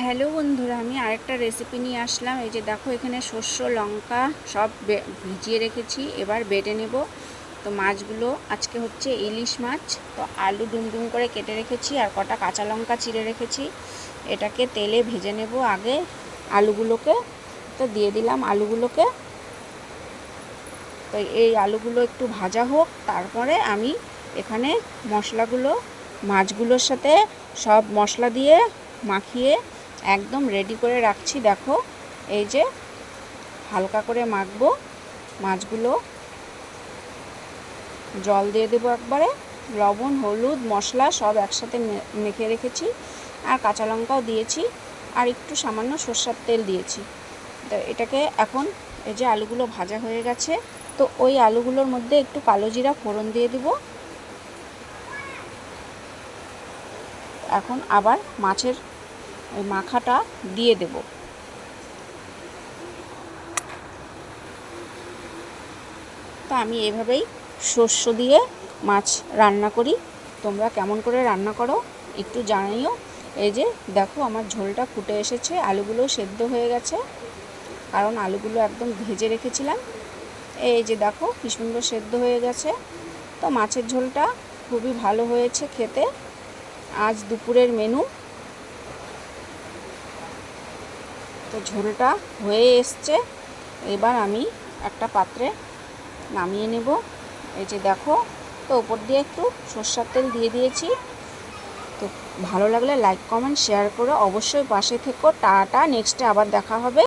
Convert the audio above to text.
Hello বন্ধুরা, আমি আরেকটা রেসিপি নিয়ে আসলাম। এই যে দেখো, এখানে শস্য, লঙ্কা সব ভিজিয়ে রেখেছি। এবার বেটে নেব। তো মাছগুলো আজকে হচ্ছে ইলিশ মাছ। তো আলু ডুমডুম করে কেটে রেখেছি আর কটা কাঁচা লঙ্কা চিড়ে রেখেছি। এটাকে তেলে ভেজে নেব আগে আলুগুলোকে। তো দিয়ে দিলাম আলুগুলোকে। তো এই আলুগুলো একটু ভাজা হোক, তারপরে আমি এখানে মশলাগুলো, মাছগুলোর সাথে সব মশলা দিয়ে মাখিয়ে একদম রেডি করে রাখছি। দেখো, এই যে হালকা করে মাখবো মাছগুলো। জল দিয়ে দেবো একবারে। লবণ, হলুদ, মশলা সব একসাথে মেখে রেখেছি। আর কাঁচা লঙ্কাও দিয়েছি। আর একটু সামান্য সর্ষার তেল দিয়েছি। তো এটাকে এখন এই যে আলুগুলো ভাজা হয়ে গেছে, তো ওই আলুগুলোর মধ্যে একটু কালো জিরা ফোড়ন দিয়ে দিব। এখন আবার মাছের ওই মাখাটা দিয়ে দেব। তো আমি এভাবেই শস্য দিয়ে মাছ রান্না করি। তোমরা কেমন করে রান্না করো একটু জানাইও। এই যে দেখো আমার ঝোলটা ফুটে এসেছে, আলুগুলো সেদ্ধ হয়ে গেছে। কারণ আলুগুলো একদম ভেজে রেখেছিলাম। এই যে দেখো কি সুন্দর সেদ্ধ হয়ে গেছে। তো মাছের ঝোলটা খুবই ভালো হয়েছে খেতে। আজ দুপুরের মেনু তো ঝোলটা হয়ে এসছে। এবার আমি একটা পাত্রে নামিয়ে নেব। এই যে দেখো, তো উপর দিয়ে একটু সর্ষার তেল দিয়ে দিয়েছি। তো ভালো লাগলে লাইক, কমেন্ট, শেয়ার করে অবশ্যই পাশে থেকো। টাটা, নেক্সটে আবার দেখা হবে।